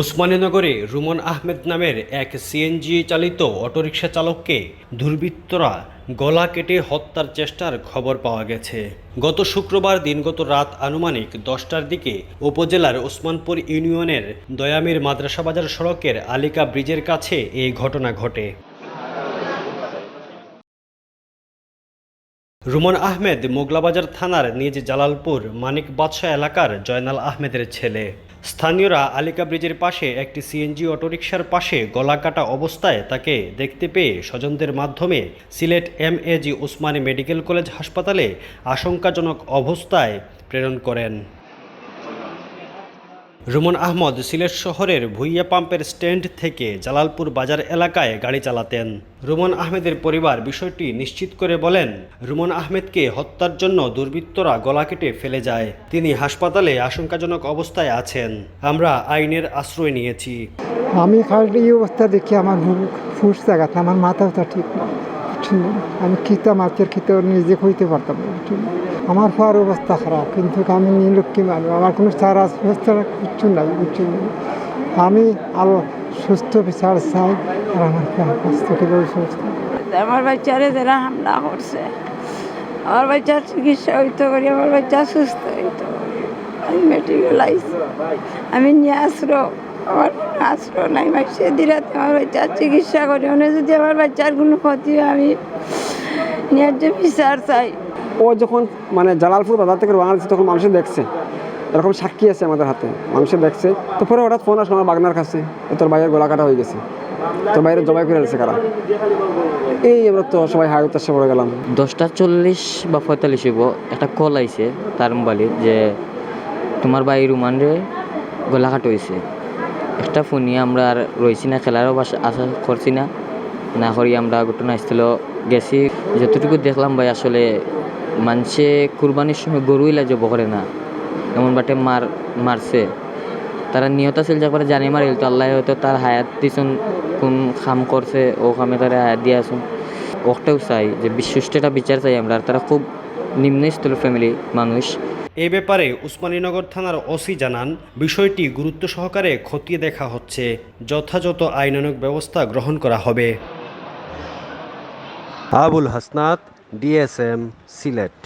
উসমানীনগরে রুমন আহমেদ নামের এক সিএনজি চালিত অটোরিকশা চালককে দুর্বৃত্তরা গলা কেটে হত্যার চেষ্টার খবর পাওয়া গেছে। গত শুক্রবার দিনগত রাত আনুমানিক দশটার দিকে উপজেলার ওসমানপুর ইউনিয়নের দয়ামির মাদ্রাসা বাজার সড়কের আলিকা ব্রিজের কাছে এই ঘটনা ঘটে। রুমন আহমেদ মোগলাবাজার থানার নিজ জালালপুর মানিক বাদশাহ এলাকার জয়নাল আহমেদের ছেলে। স্থানীয়রা আলিকা ব্রিজের পাশে একটি সিএনজি অটোরিকশার পাশে গলাকাটা অবস্থায় তাকে দেখতে পেয়ে স্বজনদের মাধ্যমে Sylhet M A G Osmani medical college হাসপাতালে আশঙ্কাজনক অবস্থায় প্রেরণ করেন। রুমন আহমদ সিলেট শহরের ভুইয়া পাম্পের স্ট্যান্ড থেকে জালালপুর বাজার এলাকায় গাড়ি চালাতেন। রুমন আহমেদের পরিবার বিষয়টি নিশ্চিত করে বলেন, রুমন আহমেদকে হত্যার জন্য দুর্বৃত্তরা গলা কেটে ফেলে যায়। তিনি হাসপাতালে আশঙ্কাজনক অবস্থায় আছেন। আমরা আইনের আশ্রয় নিয়েছি। আমি খালি অবস্থা দেখি আমার বুক ফুস জায়গাতে আমার মাথাও ঠিক না বুঝছেন? আমি খিতা মাছের খিতে নিজে খুঁজতে পারতাম না, বুঝছেন? আমার হওয়ার অবস্থা খারাপ, কিন্তু আমি নিলক্ষী মানুষ, আমার কোনো সারা সুস্থ কিচ্ছু নাই, বুঝছেন আমি আরও সুস্থ বিচার চাই, আর আমার স্বাস্থ্য কীভাবে সুস্থ আমার বাচ্চারে যারা হামলা করছে, আমার বাচ্চার চিকিৎসা হইতে করি, আমার বাচ্চা সুস্থ হইতে আমি আইসি আমি নিয়ে আসলো আমার আশ্রয় নাই মাসে দিরাতে আমার বাচ্চার চিকিৎসা করি। মানে যদি আমার বাচ্চার কোনো ক্ষতি হয় আমি ন্যায্য বিচার চাই। ও যখন মানে জালালপুর বাজার থেকে দিচ্ছে তখন মানুষে দেখছে। এরকম সাক্ষী আছে আমাদের হাতে। মানুষে দেখছে। তো পরে হঠাৎ ফোন আসলো আমার বাগনার কাছে। তোর ভাইয়ের গলা কাটা হয়ে গেছে। তোর বাইরে জবাই করে দিচ্ছে কারা? এই আমরা তো সবাই হাই উত্তাসে পড়ে গেলাম। দশটা চল্লিশ বা পঁয়তাল্লিশ হইব একটা কল আইছে তার মোবাইলে যে তোমার বাই রুমানরে গলাঘাট হয়েছে একটা ফোনিয়ে আমরা আর রয়েছি না, খেলারও বাসা আশা করছি না। না করি আমরা ঘটনাস্থল গেছি। যতটুকু দেখলাম ভাই, আসলে মানুষে কুরবানির সময় গরুই জব করে না। এমন বাটে মার মারছে। তারা নিহত আছিল যে করে জানি মারিল, তো আল্লাহ হয়তো তার হায়াত দিছুন, কোন খাম করছে, ও খামে তারা হায়াত দিয়ে আসুন ওটাও চাই, যে বিশ্বস্তটা বিচার চাই আমরা। আর তারা খুব নিম্ন স্তরের ফ্যামিলি মানুষ। এ ব্যাপারে উসমানীনগর থানার ওসি জানান, বিষয়টি গুরুত্ব সহকারে খতিয়ে দেখা হচ্ছে যথাযথ আইনানুক ব্যবস্থা গ্রহণ করা হবে Abul Hasnat, DSM, Sylhet